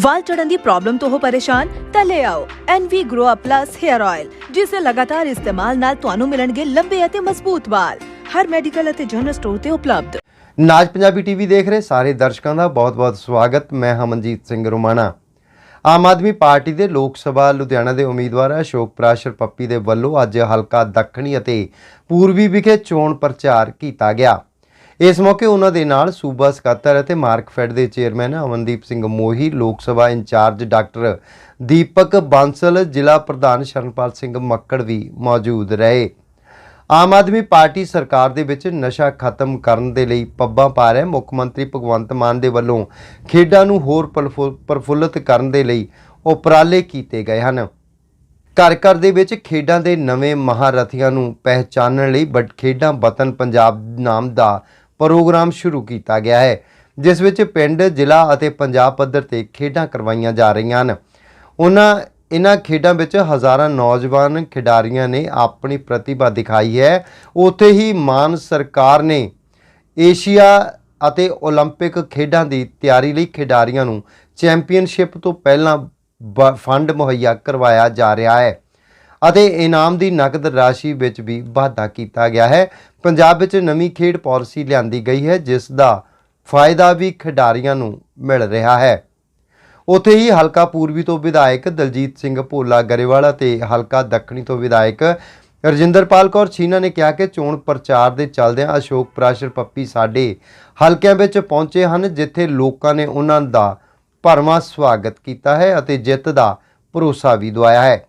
ਵਾਲ ਝੜਨ ਦੀ problem ਤੋਂ ਹੋ ਪਰੇਸ਼ਾਨ, ਤਾਂ ਲੈ ਆਓ NV Grow Up Plus Hair Oil ਜਿਸ ਦੇ ਲਗਾਤਾਰ ਇਸਤੇਮਾਲ ਨਾਲ ਤੁਹਾਨੂੰ ਮਿਲਣਗੇ ਲੰਬੇ ਅਤੇ ਮਜ਼ਬੂਤ ਵਾਲ। ਹਰ ਮੈਡੀਕਲ ਅਤੇ ਜਨਰਲ ਸਟੋਰ ਤੇ ਉਪਲਬਧ। ਨਾਜ ਪੰਜਾਬੀ ਟੀਵੀ ਦੇਖ ਰਹੇ ਸਾਰੇ ਦਰਸ਼ਕਾਂ ਦਾ ਬਹੁਤ-ਬਹੁਤ ਸਵਾਗਤ। ਮੈਂ ਹਮਨਜੀਤ ਸਿੰਘ ਰੋਮਾਣਾ। ਆਮ ਆਦਮੀ ਪਾਰਟੀ ਦੇ ਲੋਕ ਸਭਾ ਲੁਧਿਆਣਾ ਦੇ ਉਮੀਦਵਾਰ ਅਸ਼ੋਕ ਪ੍ਰਾਸ਼ਰ ਪੱਪੀ ਦੇ ਵੱਲੋਂ ਅੱਜ ਹਲਕਾ ਦੱਖਣੀ ਅਤੇ ਪੂਰਬੀ ਵਿਖੇ ਚੋਣ ਪ੍ਰਚਾਰ ਕੀਤਾ ਗਿਆ। ਇਸ ਮੌਕੇ ਉਹਨਾਂ ਦੇ ਨਾਲ ਸੂਬਾ ਸਕੱਤਰ ਅਤੇ ਮਾਰਕਫੈਡ ਦੇ chairman Amandeep Singh Mohi, Lok Sabha incharge doctor Deepak Bansal, ਜ਼ਿਲ੍ਹਾ ਪ੍ਰਧਾਨ ਸ਼ਰਨਪਾਲ ਸਿੰਘ ਮੱਕੜ ਵੀ ਮੌਜੂਦ ਰਹੇ। ਆਮ ਆਦਮੀ ਪਾਰਟੀ ਸਰਕਾਰ ਦੇ ਵਿੱਚ ਨਸ਼ਾ ਖਤਮ ਕਰਨ ਦੇ ਲਈ ਪੱਬਾਂ ਪਾ ਰਿਹਾ ਮੁੱਖ ਮੰਤਰੀ ਭਗਵੰਤ ਮਾਨ ਦੇ ਵੱਲੋਂ ਖੇਡਾਂ ਨੂੰ ਹੋਰ ਪਰਫੁ- ਪ੍ਰਫੁੱਲਤ ਕਰਨ ਦੇ ਲਈ ਉਪਰਾਲੇ ਕੀਤੇ ਗਏ ਹਨ। ਘਰ ਘਰ ਦੇ ਵਿੱਚ ਖੇਡਾਂ ਦੇ ਨਵੇਂ ਮਹਾਰਥੀਆਂ ਨੂੰ ਪਹਿਚਾਨਣ ਲਈ ਬਟ ਖੇਡਾਂ ਵਤਨ ਪੰਜਾਬ ਨਾਮ ਦਾ ਪ੍ਰੋਗਰਾਮ ਸ਼ੁਰੂ ਕੀਤਾ ਗਿਆ ਹੈ ਜਿਸ ਵਿੱਚ ਪਿੰਡ ਜ਼ਿਲ੍ਹਾ ਅਤੇ ਪੰਜਾਬ ਪੱਧਰ ਤੇ ਖੇਡਾਂ ਕਰਵਾਈਆਂ ਜਾ ਰਹੀਆਂ ਹਨ ਉਹਨਾਂ ਇਹਨਾਂ ਖੇਡਾਂ ਵਿੱਚ ਹਜ਼ਾਰਾਂ ਨੌਜਵਾਨ ਖਿਡਾਰੀਆਂ ਨੇ ਆਪਣੀ ਪ੍ਰਤਿਭਾ ਦਿਖਾਈ ਹੈ ਉੱਥੇ ਹੀ ਮਾਨ ਸਰਕਾਰ ਨੇ ਏਸ਼ੀਆ ਅਤੇ 올림픽 ਖੇਡਾਂ ਦੀ ਤਿਆਰੀ ਲਈ ਖਿਡਾਰੀਆਂ ਨੂੰ ਚੈਂਪੀਅਨਸ਼ਿਪ ਤੋਂ ਪਹਿਲਾਂ ਬ- ਫੰਡ ਮੁਹੱਈਆ ਕਰਵਾਇਆ ਜਾ ਰਿਹਾ ਹੈ ਅਤੇ ਇਨਾਮ ਦੀ ਨਕਦ ਰਾਸ਼ੀ ਵਿੱਚ ਵੀ ਵਾਧਾ ਕੀਤਾ ਗਿਆ ਹੈ। ਪੰਜਾਬ ਵਿੱਚ ਨਵੀਂ ਖੇਡ ਪਾਲਿਸੀ ਲਿਆਂਦੀ ਗਈ ਹੈ, ਜਿਸ ਦਾ ਫਾਇਦਾ ਵੀ ਖਿਡਾਰੀਆਂ ਨੂੰ ਮਿਲ ਰਿਹਾ ਹੈ। ਉੱਥੇ ਹੀ ਹਲਕਾ ਪੂਰਬੀ ਤੋਂ ਵਿਧਾਇਕ ਦਲਜੀਤ ਸਿੰਘ ਭੋਲਾ ਗਰੇਵਾਲ ਅਤੇ ਹਲਕਾ ਦੱਖਣੀ ਤੋਂ ਵਿਧਾਇਕ ਰਜਿੰਦਰਪਾਲ ਕੌਰ ਛੀਨਾ ਨੇ ਕਿਹਾ ਕਿ ਚੋਣ ਪ੍ਰਚਾਰ ਦੇ ਚੱਲਦਿਆਂ ਅਸ਼ੋਕ ਪ੍ਰਾਸ਼ਰ ਪੱਪੀ ਸਾਡੇ ਹਲਕਿਆਂ ਵਿੱਚ ਪਹੁੰਚੇ ਹਨ, ਜਿੱਥੇ ਲੋਕਾਂ ਨੇ ਉਹਨਾਂ ਦਾ ਭਰਵਾਂ ਸਵਾਗਤ ਕੀਤਾ ਹੈ ਅਤੇ ਜਿੱਤ ਦਾ ਭਰੋਸਾ ਵੀ ਦਵਾਇਆ ਹੈ।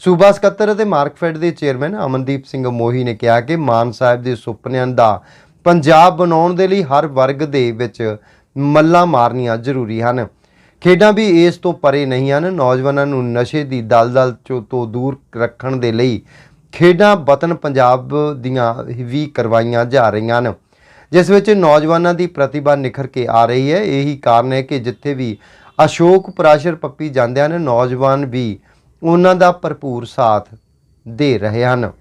ਸੂਬਾ ਸਕੱਤਰ ਅਤੇ ਮਾਰਕਫੈਡ ਦੇ ਚੇਅਰਮੈਨ ਅਮਨਦੀਪ ਸਿੰਘ ਮੋਹੀ ਨੇ ਕਿਹਾ ਕਿ ਮਾਨ ਸਾਹਿਬ ਦੇ ਸੁਪਨਿਆਂ ਦਾ ਪੰਜਾਬ ਬਣਾਉਣ ਦੇ ਲਈ ਹਰ ਵਰਗ ਦੇ ਵਿੱਚ ਮੱਲਾਂ ਮਾਰਨੀਆਂ ਜ਼ਰੂਰੀ ਹਨ। ਖੇਡਾਂ ਵੀ ਇਸ ਤੋਂ ਪਰੇ ਨਹੀਂ ਹਨ। ਨੌਜਵਾਨਾਂ ਨੂੰ ਨਸ਼ੇ ਦੀ ਦਲਦਲ ਚੋਂ ਤੋਂ ਦੂਰ ਰੱਖਣ ਦੇ ਲਈ ਖੇਡਾਂ ਵਤਨ ਪੰਜਾਬ ਦੀਆਂ ਵੀ ਕਰਵਾਈਆਂ ਜਾ ਰਹੀਆਂ ਹਨ। ਜਿਸ ਵਿੱਚ ਨੌਜਵਾਨਾਂ ਦੀ ਪ੍ਰਤਿਭਾ ਨਿਖਰ ਕੇ ਆ ਰਹੀ ਹੈ। ਇਹੀ ਕਾਰਨ ਹੈ ਕਿ ਜਿੱਥੇ ਵੀ ਅਸ਼ੋਕ ਪ੍ਰਾਸ਼ਰ ਪੱਪੀ ਜਾਂਦੇ ਹਨ, ਨੌਜਵਾਨ ਵੀ ਉਹਨਾਂ ਦਾ ਭਰਪੂਰ ਸਾਥ ਦੇ ਰਹੇ ਹਨ।